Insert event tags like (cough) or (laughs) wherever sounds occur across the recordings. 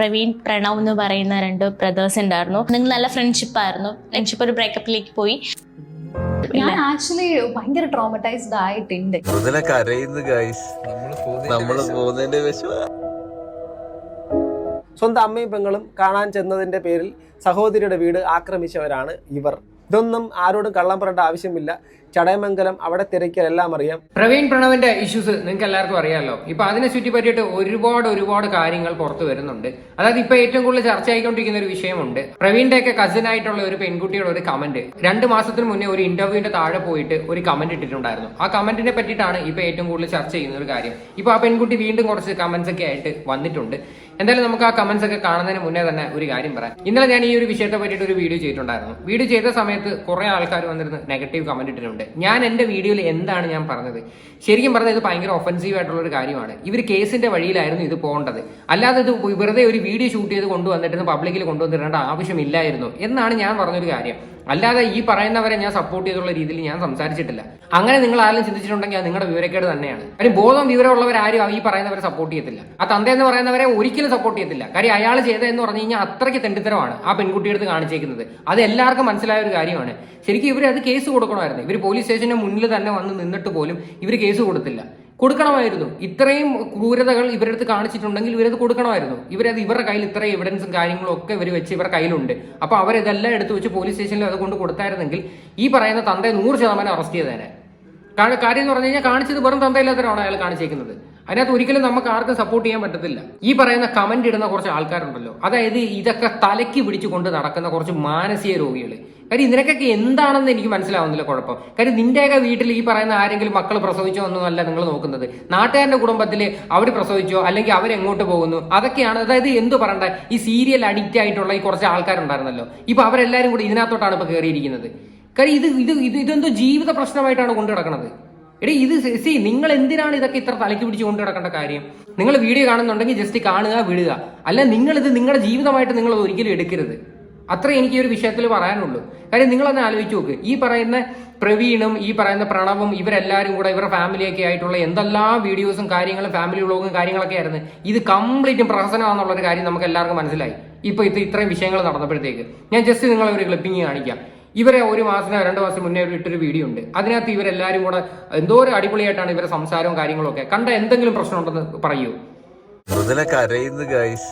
പ്രവീൺ പ്രണവ് എന്ന് പറയുന്ന രണ്ട് ബ്രദേഴ്സ് ഉണ്ടായിരുന്നു. നിങ്ങൾ നല്ല ഫ്രണ്ട്ഷിപ്പ് ആയിരുന്നു. ഫ്രണ്ട്ഷിപ്പ് ഒരു ബ്രേക്കപ്പിലേക്ക് പോയി. ഞാൻ ആക്ച്വലി ഭയങ്കര ട്രോമറ്റൈസ്ഡ് ആയിട്ടുണ്ട്. സ്വന്തം അമ്മയും പെങ്ങളും കാണാൻ ചെന്നതിന്റെ പേരിൽ സഹോദരിയുടെ വീട് ആക്രമിച്ചവരാണ് ഇവർ. ഇതൊന്നും ആരോടും കള്ളം പറയേണ്ട ആവശ്യമില്ല. ചടയമംഗലം അവിടെ തിരക്കിയാൽ എല്ലാം അറിയാം. പ്രവീൺ പ്രണവിന്റെ ഇഷ്യൂസ് നിങ്ങൾക്ക് എല്ലാവർക്കും അറിയാമല്ലോ ഇപ്പൊ അതിനെ ചുറ്റി പറ്റിയിട്ട് ഒരുപാട് ഒരുപാട് കാര്യങ്ങൾ പുറത്തു വരുന്നുണ്ട്. അതായത് ഇപ്പൊ ഏറ്റവും കൂടുതൽ ചർച്ച ആയിക്കൊണ്ടിരിക്കുന്ന ഒരു വിഷയമുണ്ട്. പ്രവീണിന്റെ ഒക്കെ കസിൻ ആയിട്ടുള്ള ഒരു പെൺകുട്ടിയുടെ ഒരു കമന്റ് രണ്ട് മാസത്തിന് മുന്നേ ഒരു ഇന്റർവ്യൂവിന്റെ താഴെ പോയിട്ട് ഒരു കമന്റ് ഇട്ടിട്ടുണ്ടായിരുന്നു. ആ കമന്റിനെ പറ്റിയിട്ടാണ് ഇപ്പൊ ഏറ്റവും കൂടുതൽ ചർച്ച ചെയ്യുന്ന ഒരു കാര്യം. ഇപ്പൊ ആ പെൺകുട്ടി വീണ്ടും കുറച്ച് കമന്റ്സ് ഒക്കെ ആയിട്ട് വന്നിട്ടുണ്ട്. എന്തായാലും നമുക്ക് ആ കമന്റ്സ് ഒക്കെ കാണുന്നതിന് മുന്നേ തന്നെ ഒരു കാര്യം പറയാം. ഇന്നലെ ഞാൻ ഈ ഒരു വിഷയത്തെ പറ്റിയിട്ട് ഒരു വീഡിയോ ചെയ്തിട്ടുണ്ടായിരുന്നു. വീഡിയോ ചെയ്ത സമയത്ത് കുറെ ആൾക്കാർ വന്നിരുന്ന് നെഗറ്റീവ് കമന്റ് ഇട്ടിട്ടുണ്ട്. ഞാൻ എന്റെ വീഡിയോയിൽ എന്താണ് ഞാൻ പറഞ്ഞത്? ശരിക്കും പറഞ്ഞാൽ ഇത് ഭയങ്കര ഒഫൻസീവ് ആയിട്ടുള്ള ഒരു കാര്യമാണ്. ഇവർ കേസിന്റെ വഴിയിലായിരുന്നു ഇത് പോകേണ്ടത്. അല്ലാതെ ഇത് വെറുതെ ഒരു വീഡിയോ ഷൂട്ട് ചെയ്ത് കൊണ്ടുവന്നിട്ട് പബ്ലിക്കിൽ കൊണ്ടുവന്നിടേണ്ട ആവശ്യമില്ലായിരുന്നു. എന്നാണ് ഞാൻ പറഞ്ഞൊരു കാര്യം. അല്ലാതെ ഈ പറയുന്നവരെ ഞാൻ സപ്പോർട്ട് ചെയ്തുള്ള രീതിയിൽ ഞാൻ സംസാരിച്ചിട്ടില്ല. അങ്ങനെ നിങ്ങൾ ആരെങ്കിലും ചിന്തിച്ചിട്ടുണ്ടെങ്കിൽ അത് നിങ്ങളുടെ വിവരക്കേട് തന്നെയാണ്. കാര്യം ബോധം വിവരമുള്ളവരാരും ഈ പറയുന്നവരെ സപ്പോർട്ട് ചെയ്യത്തില്ല. ആ തന്ത എന്ന് പറയുന്നവരെ ഒരിക്കലും സപ്പോർട്ട് ചെയ്യത്തില്ല. കാര്യം അയാൾ ചെയ്തതെന്ന് പറഞ്ഞു കഴിഞ്ഞാൽ അത്രയ്ക്ക് തെണ്ടിത്തരമാണ് ആ പെൺകുട്ടിയുടെ അടുത്ത് കാണിച്ചേക്കുന്നത്. അത് എല്ലാവർക്കും മനസ്സിലായ ഒരു കാര്യമാണ്. ശരിക്കും ഇവർ അത് കേസ് കൊടുക്കണമായിരുന്നു. ഇവർ പോലീസ് സ്റ്റേഷന്റെ മുന്നിൽ തന്നെ വന്ന് നിന്നിട്ട് പോലും ഇവർ കേസ് കൊടുത്തില്ല. കൊടുക്കണമായിരുന്നു. ഇത്രയും ക്രൂരതകൾ ഇവരുടെ അടുത്ത് കാണിച്ചിട്ടുണ്ടെങ്കിൽ ഇവരത് കൊടുക്കണമായിരുന്നു. ഇവരത് ഇവരുടെ കയ്യിൽ ഇത്രയും എവിഡൻസും കാര്യങ്ങളും ഒക്കെ ഇവർ വെച്ച് ഇവരുടെ കയ്യിലുണ്ട്. അപ്പൊ അവരിതെല്ലാം എടുത്ത് വെച്ച് പോലീസ് സ്റ്റേഷനിൽ അത് കൊണ്ട് കൊടുത്തായിരുന്നെങ്കിൽ ഈ പറയുന്ന തന്തയെ നൂറ് ശതമാനം അറസ്റ്റ് ചെയ്തേനെ. കാരണം കാര്യം എന്ന് പറഞ്ഞു കഴിഞ്ഞാൽ കാണിച്ചത് വെറും തന്തയില്ലാത്തവരാണ് അയാൾ കാണിച്ചേക്കുന്നത്? അതിനകത്ത് ഒരിക്കലും നമുക്ക് ആർക്കും സപ്പോർട്ട് ചെയ്യാൻ പറ്റത്തില്ല. ഈ പറയുന്ന കമന്റ് ഇടുന്ന കുറച്ച് ആൾക്കാരുണ്ടല്ലോ. അതായത് ഇതൊക്കെ തലയ്ക്ക് പിടിച്ചുകൊണ്ട് നടക്കുന്ന കുറച്ച് മാനസിക രോഗികൾ കാര്യം ഇതിനൊക്കെ എന്താണെന്ന് എനിക്ക് മനസ്സിലാവുന്നില്ല കുഴപ്പം. കാര്യം നിന്റെയൊക്കെ വീട്ടിൽ ഈ പറയുന്ന ആരെങ്കിലും മക്കൾ പ്രസവിച്ചോ എന്നല്ല നിങ്ങൾ നോക്കുന്നത്. നാട്ടുകാരുടെ കുടുംബത്തിൽ അവർ പ്രസവിച്ചോ അല്ലെങ്കിൽ അവരെങ്ങോട്ട് പോകുന്നു? അതൊക്കെയാണ് അതായത് എന്ത് പറയണ്ട? ഈ സീരിയൽ അഡിക്റ്റ് ആയിട്ടുള്ള ഈ കുറച്ച് ആൾക്കാരുണ്ടായിരുന്നല്ലോ. ഇപ്പൊ അവരെല്ലാരും കൂടി ഇതിനകത്തോട്ടാണ് ഇപ്പൊ കയറിയിരിക്കുന്നത് കാര്യം ഇത് ഇത് ഇത് ഇതെന്തോ ജീവിത പ്രശ്നമായിട്ടാണ് കൊണ്ടു കിടക്കുന്നത് എടീ ഇത് സി നിങ്ങൾ എന്തിനാണ് ഇതൊക്കെ ഇത്ര തലയ്ക്ക് പിടിച്ച് കൊണ്ടു കിടക്കേണ്ട കാര്യം? നിങ്ങൾ വീഡിയോ കാണുന്നുണ്ടെങ്കിൽ ജസ്റ്റ് കാണുക വിടുക. അല്ല നിങ്ങൾ ഇത് നിങ്ങളുടെ ജീവിതമായിട്ട് നിങ്ങൾ ഒരിക്കലും എടുക്കരുത്. അത്രേ എനിക്ക് ഈ ഒരു വിഷയത്തിൽ പറയാനുള്ളൂ. കാര്യം നിങ്ങളൊന്ന് ആലോചിച്ച് നോക്ക്. ഈ പറയുന്ന പ്രവീണും ഈ പറയുന്ന പ്രണവും ഇവരെല്ലാവരും കൂടെ ഇവരുടെ ഫാമിലിയൊക്കെ ആയിട്ടുള്ള എന്തെല്ലാം വീഡിയോസും കാര്യങ്ങളും ഫാമിലി വ്ളോഗും കാര്യങ്ങളൊക്കെ ആയിരുന്നു. ഇത് കംപ്ലീറ്റും പ്രഹസനമാണെന്നുള്ള ഒരു കാര്യം നമുക്ക് എല്ലാവർക്കും മനസ്സിലായി. ഇപ്പൊ ഇത് ഇത്രയും വിഷയങ്ങൾ നടന്നപ്പോഴത്തേക്ക്. ഞാൻ ജസ്റ്റ് നിങ്ങളെ ഒരു ക്ലിപ്പിംഗ് കാണിക്കാം. ഇവരെ ഒരു മാസം രണ്ട് മാസം മുന്നേ ഒരു ഇട്ടൊരു വീഡിയോ ഉണ്ട്. അതിനകത്ത് ഇവരെല്ലാവരും കൂടെ എന്തോ ഒരു അടിപൊളിയായിട്ടാണ് ഇവരെ സംസാരവും കാര്യങ്ങളും ഒക്കെ കണ്ട എന്തെങ്കിലും പ്രശ്നം ഉണ്ടെന്ന് പറയൂ. കരയുന്നു ഗൈസ്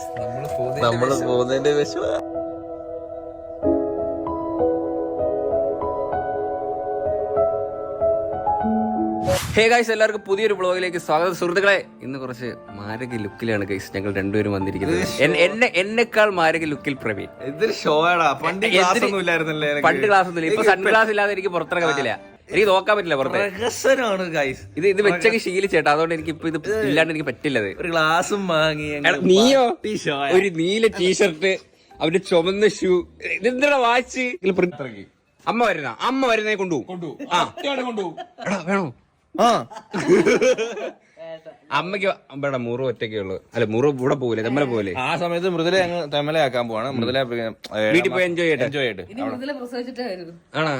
നമ്മൾ പോകുന്നതിന്റെ വിഷമ. ഹേ ഗൈസ് എല്ലാവർക്കും പുതിയൊരു ബ്ലോഗിലേക്ക് സ്വാഗതം. സുഹൃത്തുക്കളെ ഇന്ന് കുറച്ച് മാരക ലുക്കിലാണ് ഗൈസ് ഞങ്ങൾ രണ്ടുപേരും വന്നിരിക്കുന്നത്. എന്നെ എന്നെക്കാൾ മാരക ലുക്കിൽ പ്രവീൺ. ഇതൊരു ഷോ ആടാ. പണ്ട് ഗ്ലാസ് ക്ലാസ് ഒന്നും ഇല്ലായിരുന്നല്ലേ നിനക്ക്? പണ്ട് ക്ലാസ് ഒന്നുമില്ല ഇപ്പൊ സൺഗ്ലാസ് ഇല്ലാതെ എനിക്ക് പുറത്തിറങ്ങാൻ പറ്റില്ല. എനിക്ക് നോക്കാൻ പറ്റില്ല പുറത്തെ. ഗൈസ് ഇത് ഇത് വെച്ചൊക്കെ ശീലിച്ചേട്ടാ. അതുകൊണ്ട് എനിക്ക് ഇപ്പൊ ഇത് ഇല്ലാണ്ട് എനിക്ക് പറ്റില്ലത്. ഒരു ഗ്ലാസും വാങ്ങി നീയോ? ഒരു നീല ടീഷർട്ട് അവന്റെ ചുമന്ന ഷൂ ഇതെന്താ വാച്ച്? അമ്മ വരുന്ന. അമ്മ വരുന്നേ കൊണ്ടുപോകും. ആ. എടാ വേണോ? ആ. (laughs) അമ്മയ്ക്ക് ഇവിടെ മുറു ഒറ്റയ്ക്കേ ഉള്ളു. അല്ല മുറു ഇവിടെ പോലെ തെമ്മല പോലെ ആ സമയത്ത് മൃദുല ഞങ്ങൾ ആക്കാൻ പോവാണ്. മൃദുല വീട്ടിൽ പോയി എൻജോയ് ചെയ്യട്ടെ. എൻജോയ് ചെയ്യട്ടെ. ആണോ?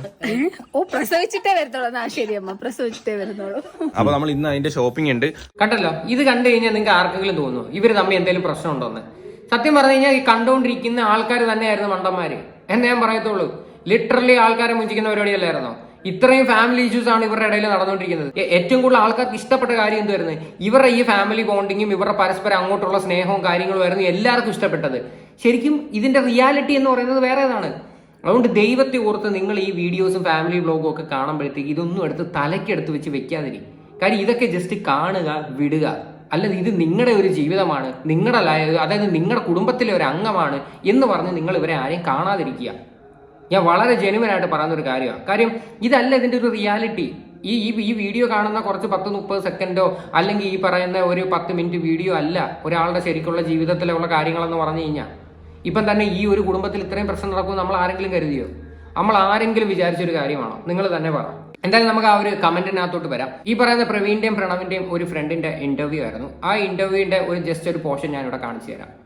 ഓ പ്രസവിച്ചിട്ടേ വരത്തുള്ളൂ ആ ശരി അമ്മ പ്രസവിച്ചിട്ടേ വരുന്നുള്ളൂ. അപ്പൊ നമ്മൾ ഇന്ന് അതിന്റെ ഷോപ്പിംഗ് ഉണ്ട്. കണ്ടല്ലോ ഇത് കണ്ടു കഴിഞ്ഞാൽ നിങ്ങൾക്ക് ആർക്കെങ്കിലും തോന്നുന്നു ഇവർ തമ്മിൽ എന്തെങ്കിലും പ്രശ്നം ഉണ്ടോന്ന് സത്യം പറഞ്ഞു കഴിഞ്ഞാൽ ഈ കണ്ടുകൊണ്ടിരിക്കുന്ന ആൾക്കാർ തന്നെയായിരുന്നു മണ്ടന്മാര്. എന്നെ ഞാൻ പറയത്തുള്ളൂ. ലിറ്ററലി ആൾക്കാരെ മുഞ്ചിക്കുന്ന പരിപാടിയല്ലായിരുന്നോ ഇത്രയും ഫാമിലി ഇഷ്യൂസ് ആണ് ഇവരുടെ ഇടയിൽ നടന്നുകൊണ്ടിരിക്കുന്നത്. ഏറ്റവും കൂടുതൽ ആൾക്കാർക്ക് ഇഷ്ടപ്പെട്ട കാര്യം എന്തുവായിരുന്നു? ഇവരുടെ ഈ ഫാമിലി ബോണ്ടിങ്ങും ഇവരുടെ പരസ്പരം അങ്ങോട്ടുള്ള സ്നേഹവും കാര്യങ്ങളും ആയിരുന്നു എല്ലാവർക്കും ഇഷ്ടപ്പെട്ടത്. ശരിക്കും ഇതിന്റെ റിയാലിറ്റി എന്ന് പറയുന്നത് വേറെ ഏതാണ്? അതുകൊണ്ട് ദൈവത്തെ ഓർത്ത് നിങ്ങൾ ഈ വീഡിയോസും ഫാമിലി ബ്ലോഗും ഒക്കെ കാണുമ്പോഴത്തേക്ക് ഇതൊന്നും എടുത്ത് തലയ്ക്കെടുത്ത് വെച്ച് വെക്കാതിരി. കാര്യം ഇതൊക്കെ ജസ്റ്റ് കാണുക വിടുക. അല്ലാതെ ഇത് നിങ്ങളുടെ ഒരു ജീവിതമാണ് നിങ്ങളുടെ അതായത് നിങ്ങളുടെ കുടുംബത്തിലെ ഒരു അംഗമാണ് എന്ന് പറഞ്ഞ് നിങ്ങൾ ഇവരെ ആരെയും കാണാതിരിക്കുക. ഞാൻ വളരെ ജെനുവനായിട്ട് പറയുന്ന ഒരു കാര്യമാണ്. കാര്യം ഇതല്ല ഇതിന്റെ ഒരു റിയാലിറ്റി ഈ ഈ ഈ വീഡിയോ കാണുന്ന കുറച്ച് പത്ത് മുപ്പത് സെക്കൻഡോ അല്ലെങ്കിൽ ഈ പറയുന്ന ഒരു പത്ത് മിനിറ്റ് വീഡിയോ അല്ല ഒരാളുടെ ശരിക്കുള്ള ജീവിതത്തിലുള്ള കാര്യങ്ങളെന്ന് പറഞ്ഞു കഴിഞ്ഞാൽ ഇപ്പം തന്നെ ഈ ഒരു കുടുംബത്തിൽ ഇത്രയും പ്രശ്നം നടക്കുമെന്ന് നമ്മൾ ആരെങ്കിലും കരുതിയോ? നമ്മൾ ആരെങ്കിലും വിചാരിച്ചൊരു കാര്യമാണോ? നിങ്ങൾ തന്നെ പറ. എന്തായാലും നമുക്ക് ആ ഒരു കമന്റിനകത്തോട്ട് വരാം. ഈ പറയുന്ന പ്രവീണിന്റെയും പ്രണവിന്റെയും ഒരു ഫ്രണ്ടിന്റെ ഇന്റർവ്യൂ ആയിരുന്നു. ആ ഇന്റർവ്യൂവിന്റെ ഒരു ജസ്റ്റ് ഒരു പോർഷൻ ഞാൻ ഇവിടെ കാണിച്ചു തരാം.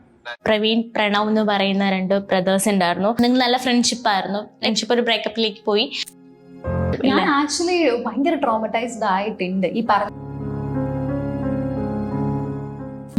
പ്രവീൺ പ്രണവ് എന്ന് പറയുന്ന രണ്ട് ബ്രദേഴ്സ് ഉണ്ടായിരുന്നു. നിങ്ങൾ നല്ല ഫ്രണ്ട്ഷിപ്പ് ആയിരുന്നു. ഫ്രണ്ട്ഷിപ്പ് ഒരു ബ്രേക്കപ്പിലേക്ക് പോയി. ഞാൻ ആക്ച്വലി ഭയങ്കര ട്രോമറ്റൈസ്ഡ് ആയിട്ടുണ്ട് ഈ പറഞ്ഞ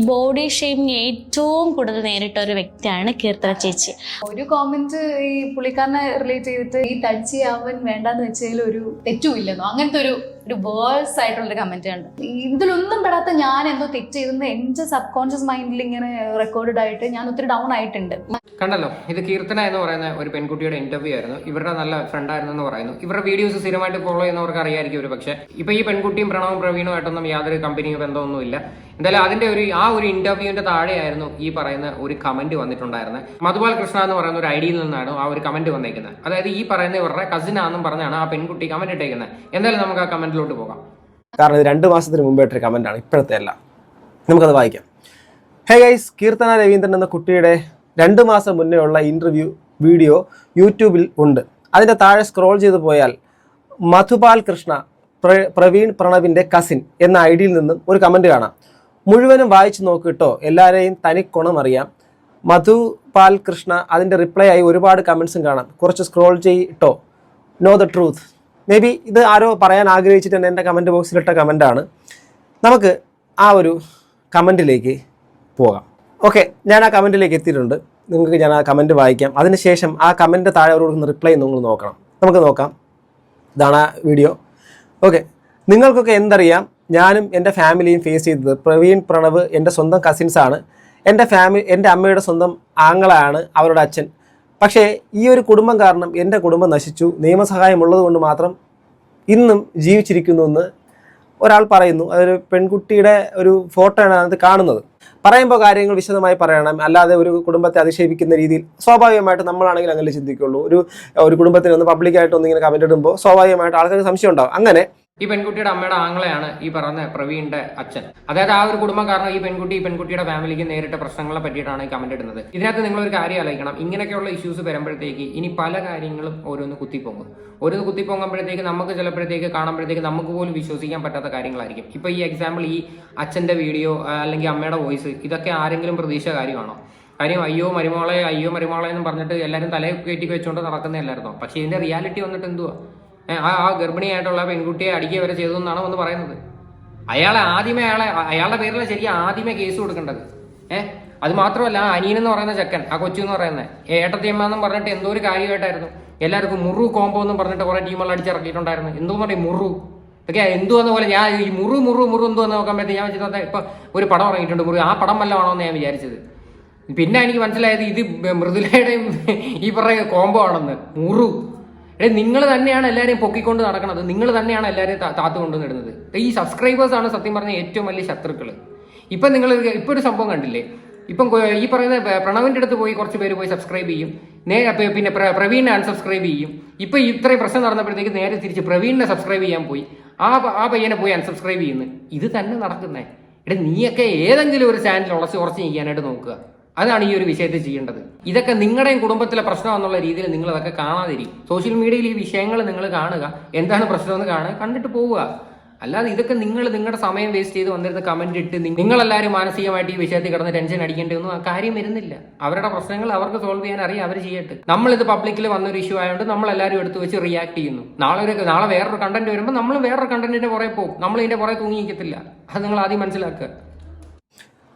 ബോഡി ഷെയ്മിങ് ഏറ്റവും കൂടുതൽ നേരിട്ട ഒരു വ്യക്തിയാണ് കീർത്തന ചേച്ചി. ഒരു കോമന്റ് ഈ പുള്ളിക്കാരനെ റിലേറ്റ് ചെയ്തിട്ട് ഈ തടിച്ചി അവൻ വേണ്ടെന്ന് വെച്ചതിൽ ഒരു തെറ്റുമില്ലെന്നോ? അങ്ങനത്തെ ഒരു ഒരു വേഴ്സ് ആയിട്ടുള്ളൊരു കമന്റ് ആണ് ഇതിലൊന്നും പെടാത്ത ഞാൻ എന്തോ തെറ്റ് ചെയ്തെന്ന് എന്റെ സബ് കോൺഷ്യസ് മൈൻഡിൽ ഇങ്ങനെ റെക്കോർഡഡ് ആയിട്ട് ഞാൻ ഒത്തിരി ഡൗൺ ആയിട്ടുണ്ട്. കണ്ടല്ലോ ഇത് കീർത്തന എന്ന് പറയുന്ന ഒരു പെൺകുട്ടിയുടെ ഇന്റർവ്യൂ ആയിരുന്നു. ഇവരുടെ നല്ല ഫ്രണ്ട് ആയിരുന്നു എന്ന് പറയുന്നു. ഇവരുടെ വീഡിയോസ് സ്ഥിരമായിട്ട് ഫോളോ ചെയ്യുന്നവർക്ക് അറിയായിരിക്കും ഒരു പക്ഷേ ഇപ്പൊ ഈ പെൺകുട്ടിയും പ്രണവും പ്രവീണുമായിട്ടൊന്നും യാതൊരു കമ്പനിയോ ബന്ധമൊന്നുമില്ല എന്തായാലും അതിന്റെ ഒരു ആ ഒരു ഇന്റർവ്യൂവിന്റെ താഴെയായിരുന്നു ഈ പറയുന്ന ഒരു കമന്റ് വന്നിട്ടുണ്ടായിരുന്നത് മധുപാൽ കൃഷ്ണ എന്ന് പറയുന്ന ഒരു ഐഡിയിൽ നിന്നാണ് ആ ഒരു കമന്റ് വന്നേക്കുന്നത് അതായത് ഈ പറയുന്ന ഇവരുടെ കസിൻ ആണെന്നും പറഞ്ഞാണ് ആ പെൺകുട്ടി കമന്റ് ഇട്ടേക്കുന്നത് എന്തായാലും നമുക്ക് ആ കമന്റിലോട്ട് പോകാം. കാരണം ഇത് രണ്ട് മാസത്തിന് മുമ്പ് ഇട്ടൊരു കമന്റാണ് ഇപ്പോഴത്തെ അല്ല നമുക്കത് വായിക്കാം. ഹേ ഗൈസ് കീർത്തന രവീന്ദ്രൻ എന്ന കുട്ടിയുടെ രണ്ട് മാസം മുന്നേ ഉള്ള ഇന്റർവ്യൂ വീഡിയോ യൂട്യൂബിൽ ഉണ്ട്. അതിന്റെ താഴെ സ്ക്രോൾ ചെയ്തു പോയാൽ മധുപാൽ കൃഷ്ണ പ്രവീൺ പ്രണവിന്റെ കസിൻ എന്ന ഐ ഡിയിൽ നിന്നും ഒരു കമന്റ് കാണാം. മുഴുവനും വായിച്ചു നോക്കിട്ടോ എല്ലാവരെയും തനിക്കുണം അറിയാം. മധുപാൽ കൃഷ്ണ അതിന്റെ റിപ്ലൈ ആയി ഒരുപാട് കമൻസും കാണാം. കുറച്ച് scroll ചെയ്യിട്ടോ know the truth may be ഇത് ആരോ പറയാൻ ആഗ്രഹിച്ചിട്ട് തന്നെ എന്റെ കമന്റ് ബോക്സിലിട്ട കമന്റാണ് നമുക്ക് ആ ഒരു കമന്റിലേക്ക് പോകാം. ഓക്കെ ഞാൻ ആ കമന്റിലേക്ക് എത്തിയിട്ടുണ്ട്. നിങ്ങൾക്ക് ഞാൻ ആ കമന്റ് വായിക്കാം. അതിനുശേഷം ആ കമന്റ് താഴെ അവർ കൊടുക്കുന്ന റിപ്ലൈ നിങ്ങൾ നോക്കണം. നമുക്ക് നോക്കാം. ഇതാണ് ആ വീഡിയോ ഓക്കെ നിങ്ങൾക്കൊക്കെ എന്തറിയാം? ഞാനും എന്റെ ഫാമിലിയും ഫേസ് ചെയ്തത് പ്രവീൺ പ്രണവ് എന്റെ സ്വന്തം കസിൻസാണ് എന്റെ ഫാമിലി എന്റെ അമ്മയുടെ സ്വന്തം ആങ്ങളാണ് അവരുടെ അച്ഛൻ. പക്ഷേ ഈ ഒരു കുടുംബം കാരണം എന്റെ കുടുംബം നശിച്ചു. നിയമസഹായം ഉള്ളത് കൊണ്ട് മാത്രം ഇന്നും ജീവിച്ചിരിക്കുന്നുവെന്ന് ഒരാൾ പറയുന്നു. അതൊരു പെൺകുട്ടിയുടെ ഒരു ഫോട്ടോയാണ് അതിനകത്ത് അത് കാണുന്നത്. പറയുമ്പോൾ കാര്യങ്ങൾ വിശദമായി പറയണം. അല്ലാതെ ഒരു കുടുംബത്തെ അധിക്ഷേപിക്കുന്ന രീതിയിൽ സ്വാഭാവികമായിട്ട് നമ്മളാണെങ്കിൽ അങ്ങനെ ചിന്തിക്കുള്ളൂ. ഒരു ഒരു കുടുംബത്തിന് ഒന്ന് പബ്ലിക്കായിട്ട് ഒന്നിങ്ങനെ കമന്റ് ഇടുമ്പോൾ സ്വാഭാവികമായിട്ട് ആൾക്കാർക്ക് സംശയം ഉണ്ടാവും. അങ്ങനെ ഈ പെൺകുട്ടിയുടെ അമ്മയുടെ ആങ്ങളെയാണ് ഈ പറഞ്ഞ പ്രവീണിന്റെ അച്ഛൻ. അതായത് ആ ഒരു കുടുംബം കാരണം ഈ പെൺകുട്ടി ഈ പെൺകുട്ടിയുടെ ഫാമിലിക്ക് നേരിട്ട പ്രശ്നങ്ങളെ പറ്റിയിട്ടാണ് ഈ കമന്റ് ഇടുന്നത്. ഇതിനകത്ത് നിങ്ങൾ ഒരു കാര്യം ആലോചിക്കണം. ഇങ്ങനെയൊക്കെയുള്ള ഇഷ്യൂസ് വരുമ്പോഴത്തേക്ക് ഇനി പല കാര്യങ്ങളും ഓരോന്ന് കുത്തിപ്പൊങ്ങും. ഓരോന്ന് കുത്തിപ്പൊങ്ങുമ്പോഴത്തേക്ക് നമുക്ക് ചിലപ്പോഴത്തേക്ക് കാണുമ്പോഴത്തേക്ക് നമുക്ക് പോലും വിശ്വസിക്കാൻ പറ്റാത്ത കാര്യങ്ങളായിരിക്കും. ഇപ്പൊ ഈ എക്സാമ്പിൾ ഈ അച്ഛന്റെ വീഡിയോ അല്ലെങ്കിൽ അമ്മയുടെ വോയിസ് ഇതൊക്കെ ആരെങ്കിലും പ്രതീക്ഷ കാര്യമാണോ? കാര്യം അയ്യോ മരുമോളെ അയ്യോ മരുമോളെ എന്ന് പറഞ്ഞിട്ട് എല്ലാവരും തലയിൽ കയറ്റി വെച്ചുകൊണ്ട് നടക്കുന്നതല്ലായിരുന്നോ? പക്ഷെ ഇതിന്റെ റിയാലിറ്റി വന്നിട്ട് എന്തുവാ? ആ ആ ഗർഭിണിയായിട്ടുള്ള പെൺകുട്ടിയെ അടിക്കുക വരെ ചെയ്തു എന്നാണ് വന്ന് പറയുന്നത്. അയാളെ ആദ്യമേ അയാളെ അയാളുടെ പേരിൽ ശരിക്കും ആദ്യമേ കേസ് കൊടുക്കേണ്ടത്. ഏഹ് അത് മാത്രമല്ല അനിയൻ എന്ന് പറയുന്ന ചെക്കൻ ആ കൊച്ചു എന്ന് പറയുന്നത് ഏട്ടത്തിയമ്മ എന്നും പറഞ്ഞിട്ട് എന്തോ ഒരു കാര്യമായിട്ടായിരുന്നു. എല്ലാവർക്കും മുറു കോംബോ എന്ന് പറഞ്ഞിട്ട് കുറെ ടീമുകൾ അടിച്ചിറക്കിയിട്ടുണ്ടായിരുന്നു എന്തോ പറയും മുറു? ഇതൊക്കെ എന്തുവെന്ന പോലെ ഞാൻ ഈ മുറു മുറു മുറു എന്തോന്ന് നോക്കാൻ പറ്റി. ഞാൻ വെച്ചിട്ട് ഇപ്പൊ ഒരു പടം ഇറങ്ങിയിട്ടുണ്ട് മുറു. ആ പടം വല്ലതാണോ എന്ന് ഞാൻ വിചാരിച്ചത്. പിന്നെ എനിക്ക് മനസ്സിലായത് ഇത് മൃദുലയുടെയും ഈ പറയുന്ന കോംബോ ആണെന്ന്. മുറു. എടേ നിങ്ങൾ തന്നെയാണ് എല്ലാവരെയും പൊക്കിക്കൊണ്ട് നടക്കുന്നത് നിങ്ങൾ തന്നെയാണ് എല്ലാവരെയും താത്തു കൊണ്ടുവന്നിടുന്നത് ഈ സബ്സ്ക്രൈബേഴ്സ് ആണ് സത്യം പറഞ്ഞ ഏറ്റവും വലിയ ശത്രുക്കൾ ഇപ്പം നിങ്ങൾ ഇപ്പൊ ഒരു സംഭവം കണ്ടില്ലേ? ഇപ്പം ഈ പറയുന്ന പ്രണവിന്റെ അടുത്ത് പോയി കുറച്ച് പേര് പോയി സബ്സ്ക്രൈബ് ചെയ്യും. നേരെ പിന്നെ പ്ര- പ്രവീണിനെ അൺസബ്സ്ക്രൈബ് ചെയ്യും. ഇപ്പൊ ഇത്രയും പ്രശ്നം നടന്നപ്പോഴത്തേക്ക് നേരെ തിരിച്ച് പ്രവീണിനെ സബ്സ്ക്രൈബ് ചെയ്യാൻ പോയി. ആ ആ പയ്യനെ പോയി അൺസബ്സ്ക്രൈബ് ചെയ്യുന്നു. ഇത് തന്നെ നടക്കുന്നേ. എടാ നീയൊക്കെ ഏതെങ്കിലും ഒരു ചാനൽ ഉളച്ച് ഉറച്ച് ചെയ്യാനായിട്ട് നോക്കുക. അതാണ് ഈ ഒരു വിഷയത്തിൽ ചെയ്യേണ്ടത്. ഇതൊക്കെ നിങ്ങളുടെയും കുടുംബത്തിലെ പ്രശ്നം എന്നുള്ള രീതിയിൽ നിങ്ങൾ അതൊക്കെ കാണാതിരിക്കും. സോഷ്യൽ മീഡിയയിൽ ഈ വിഷയങ്ങൾ നിങ്ങൾ കാണുക എന്താണ് പ്രശ്നമെന്ന് കാണുക കണ്ടിട്ട് പോവുക. അല്ലാതെ ഇതൊക്കെ നിങ്ങൾ നിങ്ങളുടെ സമയം വേസ്റ്റ് ചെയ്ത് വന്നിരുന്ന കമന്റ് ഇട്ട് നിങ്ങളെല്ലാവരും മാനസികമായിട്ട് ഈ വിഷയത്തിൽ കിടന്ന് ടെൻഷൻ അടിക്കേണ്ടതൊന്നും ആ കാര്യം വരുന്നില്ല. അവരുടെ പ്രശ്നങ്ങൾ അവർക്ക് സോൾവ് ചെയ്യാൻ അറിയാം അവർ ചെയ്യട്ടെ. നമ്മളിത് പബ്ലിക്കിൽ വന്നൊരു ഇഷ്യൂ ആയതുകൊണ്ട് നമ്മൾ എല്ലാവരും എടുത്തു വെച്ച് റിയാക്ട് ചെയ്യുന്നു. നാളെ ഒരു നാളെ വേറൊരു കണ്ടന്റ് വരുമ്പോൾ നമ്മൾ വേറൊരു കണ്ടന്റിന്റെ പുറകെ പോകും. നമ്മൾ ഇതിന്റെ പുറകെ തൂങ്ങി നിൽക്കത്തില്ല അത് നിങ്ങൾ ആദ്യം മനസ്സിലാക്കുക.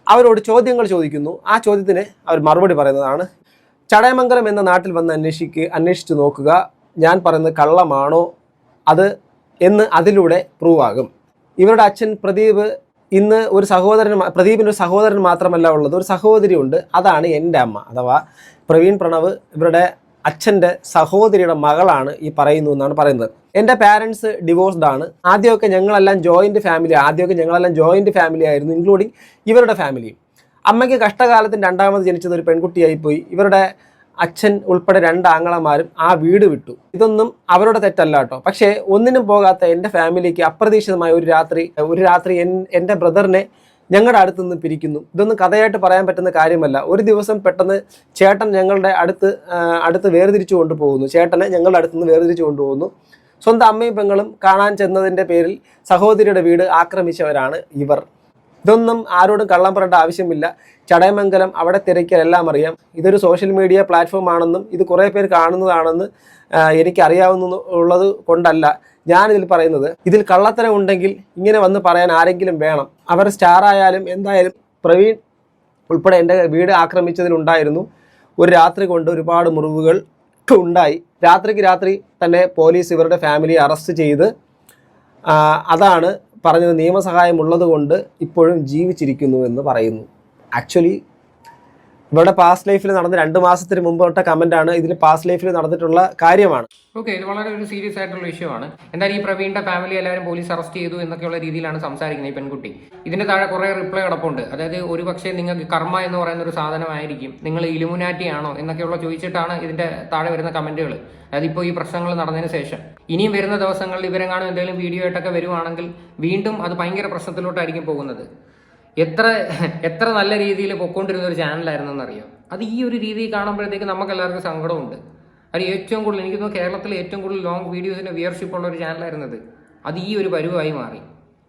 അവരോട് ചോദ്യങ്ങൾ ചോദിക്കുന്നു. ആ ചോദ്യത്തിന് അവർ മറുപടി പറയുന്നതാണ് ചടയമംഗലം എന്ന നാട്ടിൽ വന്ന് അന്വേഷിക്ക് അന്വേഷിച്ച് നോക്കുക. ഞാൻ പറയുന്നത് കള്ളമാണോ? അത് എന്ന് അതിലൂടെ പ്രൂവ് ആകും. ഇവരുടെ അച്ഛൻ പ്രദീപ് ഇന്ന് ഒരു സഹോദരൻ പ്രദീപിന്റെ ഒരു സഹോദരൻ മാത്രമല്ല ഉള്ളത്. ഒരു സഹോദരി ഉണ്ട് അതാണ് എന്റെ അമ്മ അഥവാ പ്രവീൺ പ്രണവ്. ഇവരുടെ അച്ഛന്റെ സഹോദരിയുടെ മകളാണ് ഈ പറയുന്നു എന്നാണ് പറയുന്നത്. എന്റെ പാരൻസ് ഡിവോഴ്സ്ഡ് ആണ്. ആദ്യമൊക്കെ ഞങ്ങളെല്ലാം ജോയിന്റ് ഫാമിലി ആദ്യമൊക്കെ ഞങ്ങളെല്ലാം ജോയിന്റ് ഫാമിലി ആയിരുന്നു ഇൻക്ലൂഡിങ് ഇവരുടെ ഫാമിലിയും അമ്മയ്ക്ക് കഷ്ടകാലത്തിന് രണ്ടാമത് ജനിച്ചത് ഒരു പെൺകുട്ടിയായി പോയി ഇവരുടെ അച്ഛൻ ഉൾപ്പെടെ രണ്ട് ആങ്ങളമാരും ആ വീട് വിട്ടു. ഇതൊന്നും അവരുടെ തെറ്റല്ല കേട്ടോ പക്ഷേ ഒന്നിനും പോകാത്ത എന്റെ ഫാമിലിക്ക് അപ്രതീക്ഷിതമായ ഒരു രാത്രി ഒരു രാത്രി എൻ എന്റെ ബ്രദറിനെ ഞങ്ങളുടെ അടുത്ത് നിന്ന് പിരിക്കുന്നു. ഇതൊന്നും കഥയായിട്ട് പറയാൻ പറ്റുന്ന കാര്യമല്ല. ഒരു ദിവസം പെട്ടെന്ന് ചേട്ടൻ ഞങ്ങളുടെ അടുത്ത് അടുത്ത് വേർതിരിച്ചു കൊണ്ടുപോകുന്നു. ചേട്ടനെ ഞങ്ങളുടെ അടുത്ത് നിന്ന് വേർതിരിച്ചു കൊണ്ടുപോകുന്നു. സ്വന്തം അമ്മയും പെങ്ങളും കാണാൻ ചെന്നതിന്റെ പേരിൽ സഹോദരിയുടെ വീട് ആക്രമിച്ചവരാണ് ഇവർ. ഇതൊന്നും ആരോടും കള്ളം പറയേണ്ട ആവശ്യമില്ല. ചടയമംഗലം അവിടെ തിരക്കിയാൽ എല്ലാം അറിയാം. ഇതൊരു സോഷ്യൽ മീഡിയ പ്ലാറ്റ്ഫോം ആണെന്നും ഇത് കുറേ പേർ കാണുന്നതാണെന്ന് എനിക്കറിയാവുന്ന ഉള്ളത് കൊണ്ടല്ല. ഞാനിതിൽ പറയുന്നത് ഇതിൽ കള്ളത്തരം ഉണ്ടെങ്കിൽ ഇങ്ങനെ വന്ന് പറയാൻ ആരെങ്കിലും വേണം. അവർ സ്റ്റാർ ആയാലും എന്തായാലും പ്രവീൺ ഉൾപ്പെടെ എന്റെ വീട് ആക്രമിച്ചതിലുണ്ടായിരുന്നു ഒരു രാത്രി കൊണ്ട് ഒരുപാട് മുറിവുകൾ ഉണ്ടായി. രാത്രിക്ക് രാത്രി തന്നെ പോലീസ് ഇവരുടെ ഫാമിലിയെ അറസ്റ്റ് ചെയ്ത് അതാണ് പറഞ്ഞത് നിയമസഹായം ഉള്ളതുകൊണ്ട് ഇപ്പോഴും ജീവിച്ചിരിക്കുന്നു എന്ന് പറയുന്നു. ആക്ച്വലി ഇവരുടെ പാസ്റ്റ് ലൈഫിൽ നടന്ന രണ്ട് മാസത്തിന് മുമ്പ് തൊട്ട കമന്റ് ആണ് ഇതിൽ പാസ്റ്റ് ലൈഫിൽ നടന്നിട്ടുള്ള കാര്യമാണ്. ഓക്കെ ഇത് വളരെ ഒരു സീരിയസ് ആയിട്ടുള്ള ഇഷ്യൂ ആണ് എന്തായാലും ഈ പ്രവീണിന്റെ ഫാമിലി എല്ലാവരും പോലീസ് അറസ്റ്റ് ചെയ്തു എന്നൊക്കെയുള്ള രീതിയിലാണ് സംസാരിക്കുന്നത് ഈ പെൺകുട്ടി. ഇതിന്റെ താഴെ കുറെ റിപ്ലൈ കിടപ്പുണ്ട്. അതായത് ഒരു പക്ഷേ നിങ്ങൾക്ക് കർമ്മ എന്ന് പറയുന്ന ഒരു സാധനമായിരിക്കും. നിങ്ങൾ ഇലുമിനാറ്റി ആണോ എന്നൊക്കെയുള്ള ചോദിച്ചിട്ടാണ് ഇതിന്റെ താഴെ വരുന്ന കമന്റുകൾ അതായത് ഇപ്പോൾ ഈ പ്രശ്നങ്ങൾ നടന്നതിന് ശേഷം. ഇനിയും വരുന്ന ദിവസങ്ങളിൽ ഇവരെങ്ങാനും എന്തെങ്കിലും വീഡിയോ ആയിട്ടൊക്കെ വരുവാണെങ്കിൽ വീണ്ടും അത് ഭയങ്കര പ്രശ്നത്തിലോട്ടായിരിക്കും പോകുന്നത്. എത്ര എത്ര നല്ല രീതിയിൽ പൊക്കോണ്ടിരുന്ന ഒരു ചാനലായിരുന്നു എന്നറിയാം അത് ഈ ഒരു രീതിയിൽ കാണുമ്പോഴത്തേക്ക് നമുക്ക് എല്ലാവർക്കും സങ്കടമുണ്ട്. അത് ഏറ്റവും കൂടുതൽ എനിക്ക് തോന്നുന്നു കേരളത്തിലെ ഏറ്റവും കൂടുതൽ ലോങ് വീഡിയോസിന്റെ വിയർഷിപ്പ് ഉള്ള ഒരു ചാനലായിരുന്നത്. അത് ഈ ഒരു പരുവായി മാറി.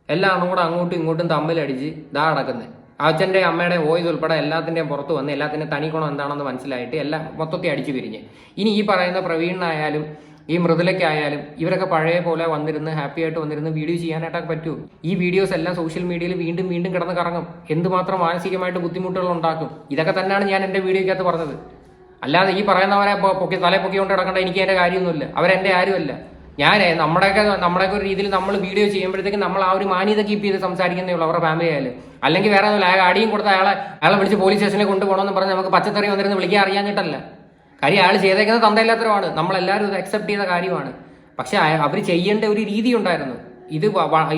എല്ലാം കൂടെ അങ്ങോട്ടും ഇങ്ങോട്ടും തമ്മിലടിച്ച് ഇതാ അടക്കുന്നത് അച്ഛന്റെ അമ്മയുടെ വോയിസ് ഉൾപ്പെടെ എല്ലാത്തിന്റെയും പുറത്ത് വന്ന് എല്ലാത്തിന്റെയും തനിക്കുണം എന്താണെന്ന് മനസ്സിലായിട്ട് എല്ലാം മൊത്തത്തിൽ അടിച്ചു പിരിഞ്ഞ്. ഇനി ഈ പറയുന്ന പ്രവീണിനായാലും ഈ മൃദുലയ്ക്കായാലും ഇവരൊക്കെ പഴയ പോലെ വന്നിരുന്ന് ഹാപ്പി ആയിട്ട് വന്നിരുന്ന് വീഡിയോ ചെയ്യാനായിട്ടൊക്കെ പറ്റൂ. ഈ വീഡിയോസ് എല്ലാം സോഷ്യൽ മീഡിയയിൽ വീണ്ടും വീണ്ടും കിടന്ന് കറങ്ങും. എന്തുമാത്രം മാനസികമായിട്ട് ബുദ്ധിമുട്ടുകൾ ഉണ്ടാക്കും. ഇതൊക്കെ തന്നെയാണ് ഞാൻ എന്റെ വീഡിയോയ്ക്കകത്ത് പറഞ്ഞത്. അല്ലാതെ ഈ പറയുന്നവരെ പൊക്കി തല പൊക്കി കൊണ്ട് കിടക്കേണ്ട എനിക്ക് എന്റെ കാര്യമൊന്നുമില്ല. അവരെന്റെ ആരുമല്ല. ഞാൻ നമ്മുടെയൊക്കെ നമ്മുടെയൊക്കെ ഒരു രീതിയിൽ നമ്മൾ വീഡിയോ ചെയ്യുമ്പോഴത്തേക്ക് നമ്മൾ ആ ഒരു മാന്യത കീപ്പ് ചെയ്ത് സംസാരിക്കുന്നേ ഉള്ളൂ അവരുടെ ഫാമിലി ആയാലും. അല്ലെങ്കിൽ വേറെ ഒന്നുമില്ല. അയാൾ അടിയും കൊടുത്ത് അയാളെ അയാളെ വിളിച്ച് പോലീസ് സ്റ്റേഷനിൽ കൊണ്ടുപോകണമെന്ന് പറഞ്ഞ് നമുക്ക് പച്ചത്തറി വന്നിരുന്ന് വിളിക്കാൻ അറിയാഞ്ഞിട്ടല്ല. കാര്യം അയാൾ ചെയ്തേക്കുന്നത് തന്തയില്ലാത്തരമാണ് നമ്മളെല്ലാവരും ഇത് അക്സെപ്റ്റ് ചെയ്ത കാര്യമാണ്. പക്ഷെ അവർ ചെയ്യേണ്ട ഒരു രീതി ഉണ്ടായിരുന്നു. ഇത്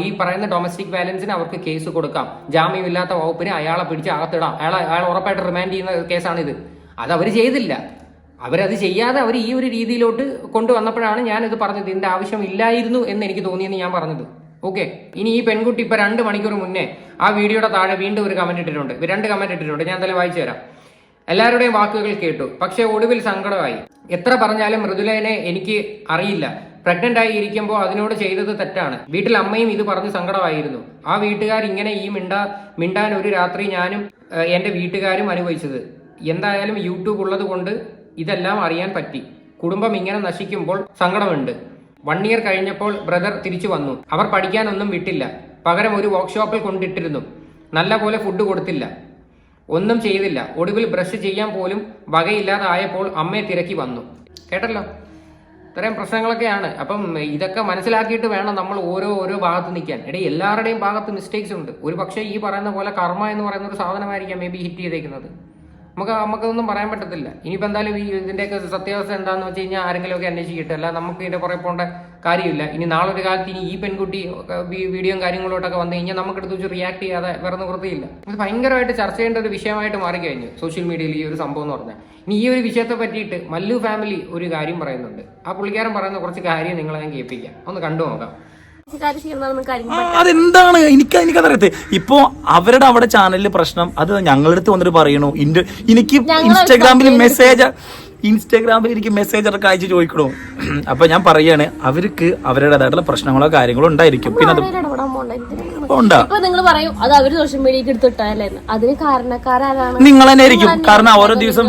ഈ പറയുന്ന ഡൊമസ്റ്റിക് വയലൻസിന് അവർക്ക് കേസ് കൊടുക്കാം. ജാമ്യമില്ലാത്ത വകുപ്പിന് അയാളെ പിടിച്ച് അകത്തിടാം. അയാളെ അയാൾ ഉറപ്പായിട്ട് റിമാൻഡ് ചെയ്യുന്ന കേസാണിത്. അത് അവർ ചെയ്തില്ല. അവരത് ചെയ്യാതെ അവർ ഈ ഒരു രീതിയിലോട്ട് കൊണ്ടുവന്നപ്പോഴാണ് ഞാൻ ഇത് പറഞ്ഞത് ആവശ്യം ഇല്ലായിരുന്നു എന്ന് എനിക്ക് തോന്നിയെന്ന് ഞാൻ പറഞ്ഞത്. ഓക്കെ? ഇനി ഈ പെൺകുട്ടി ഇപ്പൊ രണ്ട് മണിക്കൂർ മുന്നേ ആ വീഡിയോയുടെ താഴെ വീണ്ടും ഒരു കമന്റ് ഇട്ടിട്ടുണ്ട്. രണ്ട് കമന്റ് ഇട്ടിട്ടുണ്ട്. ഞാൻ എന്തായാലും വായിച്ചു തരാം. എല്ലാവരുടെയും വാക്കുകൾ കേട്ടു. പക്ഷേ ഒടുവിൽ സങ്കടമായി. എത്ര പറഞ്ഞാലും മൃദുലേനെ എനിക്ക് അറിയില്ല. പ്രഗ്നന്റ് ആയി ഇരിക്കുമ്പോൾ അതിനോട് ചെയ്തത് തെറ്റാണ്. വീട്ടിൽ അമ്മയും ഇത് പറഞ്ഞ് സങ്കടമായിരുന്നു. ആ വീട്ടുകാർ ഇങ്ങനെ ഈ മിണ്ടാ മിണ്ടാൻ ഒരു രാത്രി ഞാനും എന്റെ വീട്ടുകാരും അനുഭവിച്ചത്. എന്തായാലും യൂട്യൂബ് ഉള്ളത് കൊണ്ട് ഇതെല്ലാം അറിയാൻ പറ്റി. കുടുംബം ഇങ്ങനെ നശിക്കുമ്പോൾ സങ്കടമുണ്ട്. വൺ ഇയർ കഴിഞ്ഞപ്പോൾ ബ്രദർ തിരിച്ചു വന്നു. അവർ പഠിക്കാനൊന്നും വിട്ടില്ല. പകരം ഒരു വർക്ക്ഷോപ്പിൽ കൊണ്ടിട്ടിരുന്നു. നല്ല പോലെ ഫുഡ് കൊടുത്തില്ല. ഒന്നും ചെയ്തില്ല. ഒടുവിൽ ബ്രഷ് ചെയ്യാൻ പോലും വകയില്ലാതായപ്പോൾ അമ്മയെ തിരക്കി വന്നു. കേട്ടല്ലോ? ഇത്രയും പ്രശ്നങ്ങളൊക്കെയാണ്. അപ്പം ഇതൊക്കെ മനസ്സിലാക്കിയിട്ട് വേണം നമ്മൾ ഓരോ ഓരോ ഭാഗത്ത് നിൽക്കാൻ. എടേ എല്ലാവരുടെയും ഭാഗത്ത് മിസ്റ്റേക്സ് ഉണ്ട്. ഒരു പക്ഷേ ഈ പറയുന്ന പോലെ കർമ്മ എന്ന് പറയുന്ന ഒരു സാധനമായിരിക്കാം മേ ബി ഹിറ്റ് ചെയ്തേക്കുന്നത്. നമുക്ക് നമുക്കൊന്നും പറയാൻ പറ്റത്തില്ല. ഇനിയിപ്പോൾ എന്തായാലും ഈ ഇതിന്റെയൊക്കെ സത്യാവസ്ഥ എന്താണെന്ന് വെച്ച് കഴിഞ്ഞാൽ ആരെങ്കിലുമൊക്കെ അന്വേഷിക്കട്ടെ. അല്ല നമുക്ക് ഇതിന്റെ പുറകെ പോകേണ്ട കാര്യമില്ല. ഇനി നാളെ ഒരു കാലത്ത് ഇനി ഈ പെൺകുട്ടി വീഡിയോയും കാര്യങ്ങളോട്ടൊക്കെ വന്നു കഴിഞ്ഞാൽ നമുക്കെടുത്ത് വെച്ച് റിയാക്ട് ചെയ്യാതെ വേറെ നിവൃത്തിയില്ല ഇത് ഭയങ്കരമായിട്ട് ചർച്ച ചെയ്യേണ്ട ഒരു വിഷയമായിട്ട് മാറിക്കഴിഞ്ഞു സോഷ്യൽ മീഡിയയിൽ ഈ ഒരു സംഭവം എന്ന് പറഞ്ഞാൽ. ഇനി ഈ ഒരു വിഷയത്തെ പറ്റിയിട്ട് മല്ലു ഫാമിലി ഒരു കാര്യം പറയുന്നുണ്ട്. ആ പുള്ളിക്കാരൻ പറയുന്ന കുറച്ച് കാര്യം നിങ്ങളെ ഞാൻ കേൾപ്പിക്കാം. ഒന്ന് കണ്ടു നോക്കാം. അതെന്താണ്? എനിക്ക് എനിക്കതറിയത്തെ ഇപ്പോ അവരുടെ അവിടെ ചാനലിൽ പ്രശ്നം അത് ഞങ്ങളുടെ അടുത്ത് വന്നിട്ട് പറയണു. ഇന്റെ എനിക്ക് ഇൻസ്റ്റാഗ്രാമിൽ മെസ്സേജ് ഇൻസ്റ്റാഗ്രാമിൽ എനിക്ക് മെസ്സേജ് ഒക്കെ അയച്ച് ചോദിക്കണു. അപ്പൊ ഞാൻ പറയാണ് അവർക്ക് അവരുടേതായിട്ടുള്ള പ്രശ്നങ്ങളോ കാര്യങ്ങളോ ഉണ്ടായിരിക്കും. പിന്നെ അത് ഉണ്ടാ ഇപ്പൊ നിങ്ങൾ പറയും അത് അവർ സോഷ്യൽ മീഡിയക്ക് എടുത്തിട്ടല്ലേ അതിന് കാരണക്കാരാണ് നിങ്ങൾ തന്നെ ആയിരിക്കും കാരണം ഓരോ ദിവസം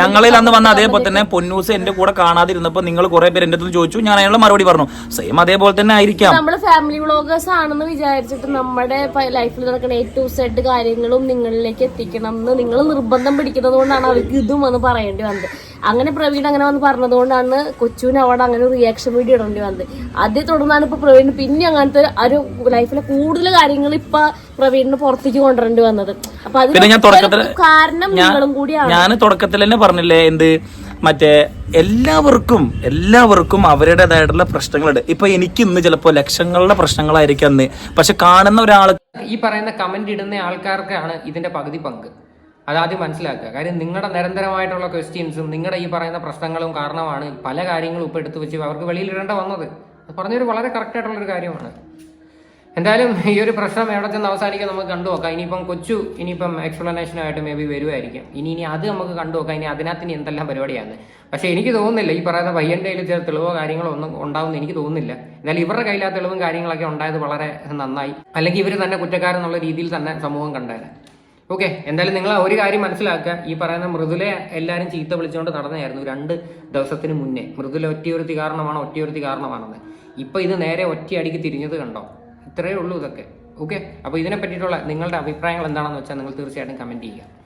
ഞങ്ങളിൽ അന്ന് വന്ന അതേപോലെ തന്നെ പൊന്നൂസ് എന്റെ കൂടെ കാണാതിരുന്നപ്പോ നിങ്ങൾ കുറെ പേര് എന്റെ അടുത്ത് ചോദിച്ചു. ഞാൻ അതിനുള്ള മറുപടി പറഞ്ഞു. സെയിം അതേപോലെ തന്നെ ആയിരിക്കാം. നമ്മൾ ഫാമിലി വ്ളോഗേഴ്സ് ആണെന്ന് വിചാരിച്ചിട്ട് നമ്മുടെ ലൈഫിൽ നടക്കുന്ന എ ടു സെഡ് കാര്യങ്ങളും നിങ്ങളിലേക്ക് എത്തിക്കണം എന്ന് നിങ്ങൾ നിർബന്ധം പിടിക്കുന്നത് കൊണ്ടാണ് അവർക്ക് ഇതും എന്ന് പറയേണ്ടി വന്നത്. അങ്ങനെ പ്രവീൺ അങ്ങനെ വന്ന് പറഞ്ഞതുകൊണ്ടാണ് കൊച്ചുവിന് അവിടെ അങ്ങനെ റിയാക്ഷൻ വീഡിയോ ഇടേണ്ടി വന്നത്. അതേ തുടർന്നാണ് ഇപ്പൊ പ്രവീൺ പിന്നെ അങ്ങനത്തെ ഒരു ലൈഫിലെ കൂടുതൽ കാര്യങ്ങൾ ഇപ്പൊ പ്രവീണിന് പുറത്തേക്ക് കൊണ്ടുവരേണ്ടി വന്നത്. അപ്പൊ പിന്നെ ഞാൻ തുടക്കത്തിൽ അതിന് കാരണം നിങ്ങളും കൂടിയാണ്. ഞാൻ തുടക്കത്തിൽ തന്നെ പറഞ്ഞില്ലേ എന്ത്? മറ്റേ എല്ലാവർക്കും എല്ലാവർക്കും അവരുടേതായിട്ടുള്ള പ്രശ്നങ്ങളുണ്ട്. ഇപ്പൊ എനിക്ക് ഇന്ന് ചിലപ്പോ ലക്ഷങ്ങളുടെ പ്രശ്നങ്ങളായിരിക്കും അന്ന്. പക്ഷെ കാണുന്ന ഒരാൾ ഈ പറയുന്ന കമന്റ് ഇടുന്ന ആൾക്കാർക്കാണ് ഇതിന്റെ പകുതി പങ്ക്. അതാദ്യം മനസ്സിലാക്കുക. കാര്യം നിങ്ങളുടെ നിരന്തരമായിട്ടുള്ള ക്വസ്റ്റ്യൻസും നിങ്ങളുടെ ഈ പറയുന്ന പ്രശ്നങ്ങളും കാരണമാണ് പല കാര്യങ്ങളും ഇപ്പോൾ എടുത്തു വെച്ച് അവർക്ക് വെളിയിലിടേണ്ട വന്നത്. പറഞ്ഞൊരു വളരെ കറക്റ്റ് ആയിട്ടുള്ള ഒരു കാര്യമാണ്. എന്തായാലും ഈ ഒരു പ്രശ്നം എവിടെ ചെന്ന് അവസാനിക്കാൻ നമുക്ക് കണ്ടു നോക്കാം. ഇനിയിപ്പം കൊച്ചു ഇനിയിപ്പം എക്സ്പ്ലനേഷനായിട്ട് മേ ബി വരുമായിരിക്കും ഇനി ഇനി അത് നമുക്ക് കണ്ടു നോക്കാം. ഇനി അതിനകത്ത് ഇനി എന്തെല്ലാം പരിപാടിയാണ്. പക്ഷേ എനിക്ക് തോന്നുന്നില്ല ഈ പറയുന്ന പയ്യന്റെ ചില തെളിവോ കാര്യങ്ങളോ ഒന്നും ഉണ്ടാവുമെന്ന് എനിക്ക് തോന്നുന്നില്ല. എന്നാലും ഇവരുടെ കയ്യിൽ ആ തെളിവും കാര്യങ്ങളൊക്കെ ഉണ്ടായത് വളരെ നന്നായി. അല്ലെങ്കിൽ ഇവർ തന്നെ കുറ്റക്കാരെന്നുള്ള രീതിയിൽ തന്നെ സമൂഹം കണ്ടേനെ. ഓക്കെ എന്തായാലും നിങ്ങൾ ഒരു കാര്യം മനസ്സിലാക്കുക. ഈ പറയുന്ന മൃദുലെ എല്ലാവരും ചീത്ത വിളിച്ചുകൊണ്ട് നടന്നതായിരുന്നു രണ്ട് ദിവസത്തിന് മുന്നേ. മൃദുല ഒറ്റയൊരുത്തി കാരണമാണ് ഒറ്റയൊരുത്തി കാരണമാണെന്ന്. ഇപ്പൊ ഇത് നേരെ ഒറ്റയടിക്ക് തിരിഞ്ഞത് കണ്ടോ? ഇത്രയേ ഉള്ളൂ ഇതൊക്കെ. ഓക്കെ അപ്പോൾ ഇതിനെ പറ്റിയിട്ടുള്ള നിങ്ങളുടെ അഭിപ്രായങ്ങൾ എന്താണെന്ന് വെച്ചാൽ നിങ്ങൾ തീർച്ചയായിട്ടും കമന്റ് ചെയ്യുക.